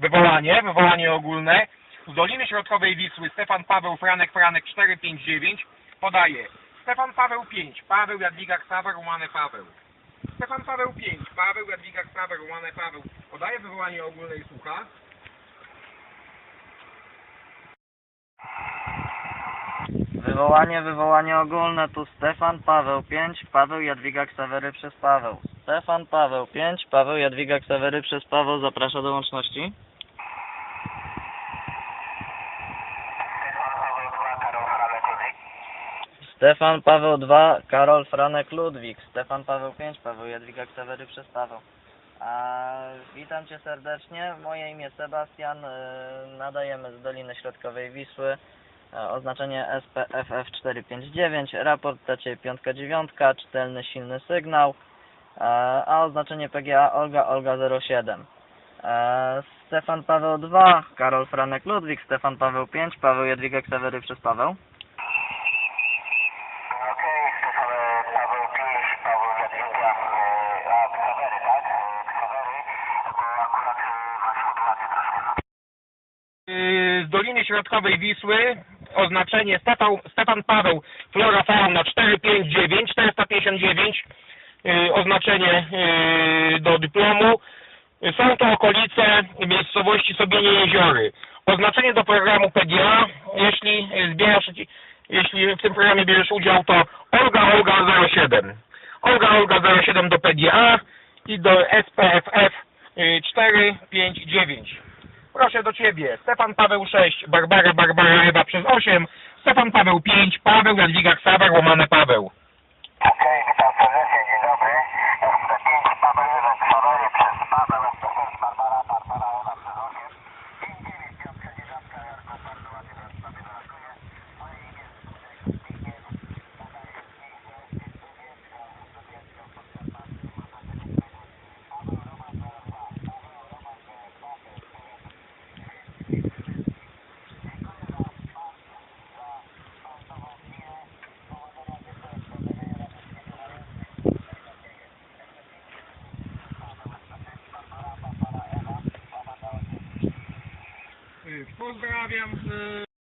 wywołanie, wywołanie ogólne. Z Doliny Środkowej Wisły Stefan Paweł Franek Franek 459 podaje Stefan Paweł 5, Paweł Jadwiga Ksawer, Romane Paweł. Stefan Paweł 5, Paweł Jadwiga Ksawer, Romane Paweł podaje wywołanie ogólne i słucha. Wywołanie, wywołanie ogólne, tu Stefan Paweł 5, Paweł Jadwiga Ksawery przez Paweł. Stefan Paweł 5, Paweł Jadwiga Ksawery przez Paweł, zaprasza do łączności. Stefan Paweł 2, Karol Franek Ludwik. Stefan Paweł 5, Paweł Jadwiga Ksawery przez Paweł. A, witam Cię serdecznie. Moje imię Sebastian. e, Nadajemy z Doliny Środkowej Wisły. E, Oznaczenie SPFF459. Raport TC 59. Czytelny silny sygnał. E, A oznaczenie PGA Olga Olga 07. E, Stefan Paweł 2, Karol Franek Ludwik, Stefan Paweł 5, Paweł Jadwiga Ksawery przez Paweł. E? E, e, z Doliny Środkowej Wisły oznaczenie Stefan, Stefan Paweł Flora Fauna 459 459 yy, oznaczenie yy, do dyplomu. Są to okolice miejscowości Sobienie Jeziory. Oznaczenie do programu PGA jeśli zbierasz jeśli w tym programie bierzesz udział to Olga Olga 07 Olga Olga 07 do PGA i do SPFF yy, 459 Proszę do Ciebie. Stefan Paweł 6, Barbara Barbara Ewa przez 8, Stefan Paweł 5, Paweł Jadwiga Ksawer, łamane Paweł. Okej, witam serdecznie, dzień dobry. SP5, Paweł Ewa, Ksawery przez Paweł, SP6, Barbara, Barbara Ewa przez 8. 59, piątka, dziewiątka, Jarko, bardzo ładnie teraz sobie zareaguję. Moje imię jest Zbigniew, Pozdrawiam.